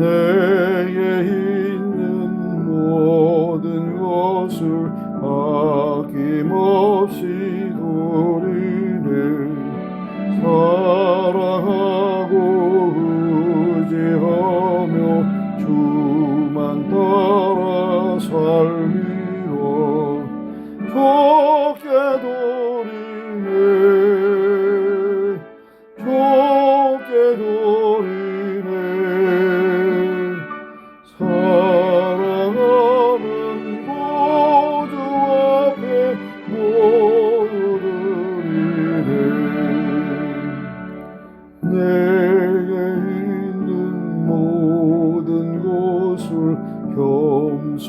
내게 있는 모든 것을 아낌없이 우리를 사랑하고 의지하며 주만 따라 살리라 좋게도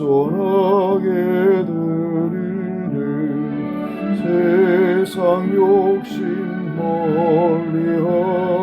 선하게 드리니 세상 욕심 멀리하고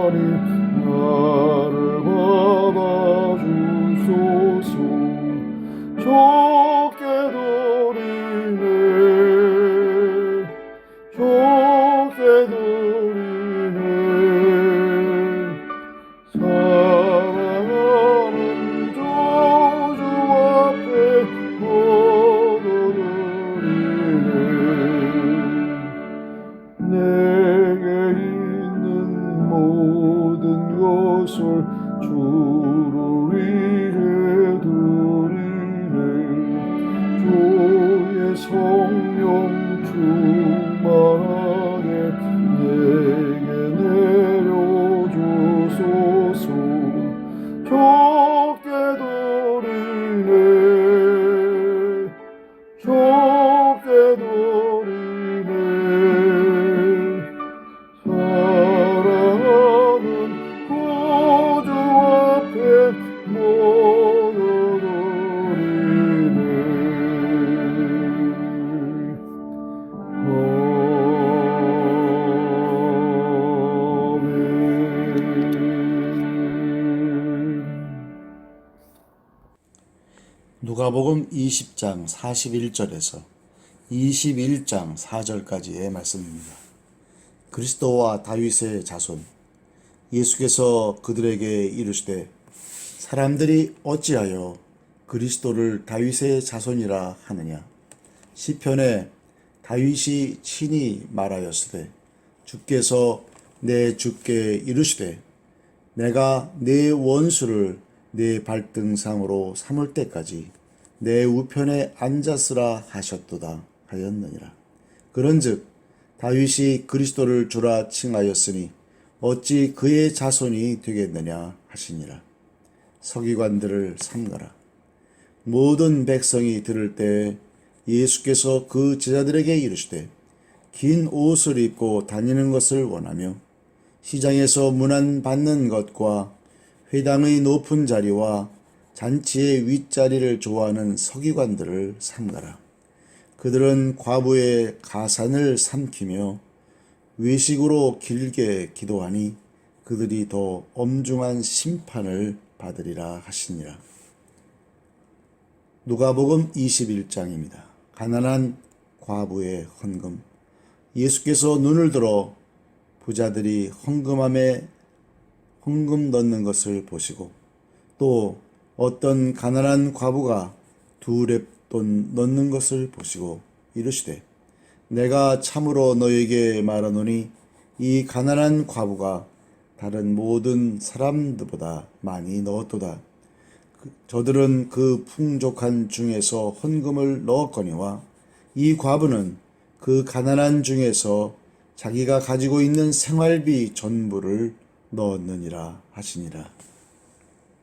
누가복음 20장 41절에서 21장 4절까지의 말씀입니다. 그리스도와 다윗의 자손 예수께서 그들에게 이르시되 사람들이 어찌하여 그리스도를 다윗의 자손이라 하느냐 시편에 다윗이 친히 말하였으되 주께서 내 주께 이르시되 내가 내 원수를 내 발등상으로 삼을 때까지 내 우편에 앉았으라 하셨도다 하였느니라. 그런즉 다윗이 그리스도를 주라 칭하였으니 어찌 그의 자손이 되겠느냐 하시니라. 서기관들을 삼가라. 모든 백성이 들을 때 예수께서 그 제자들에게 이르시되 긴 옷을 입고 다니는 것을 원하며 시장에서 문안 받는 것과 회당의 높은 자리와 잔치의 윗자리를 좋아하는 서기관들을 삼가라. 그들은 과부의 가산을 삼키며 외식으로 길게 기도하니 그들이 더 엄중한 심판을 받으리라 하시니라. 누가복음 21장입니다. 가난한 과부의 헌금. 예수께서 눈을 들어 부자들이 헌금함에 헌금 넣는 것을 보시고 또 어떤 가난한 과부가 두 랩돈 넣는 것을 보시고 이르시되 내가 참으로 너에게 말하노니 이 가난한 과부가 다른 모든 사람들보다 많이 넣었도다. 그- 저들은 그 풍족한 중에서 헌금을 넣었거니와 이 과부는 그 가난한 중에서 자기가 가지고 있는 생활비 전부를 넣었느니라 하시니라.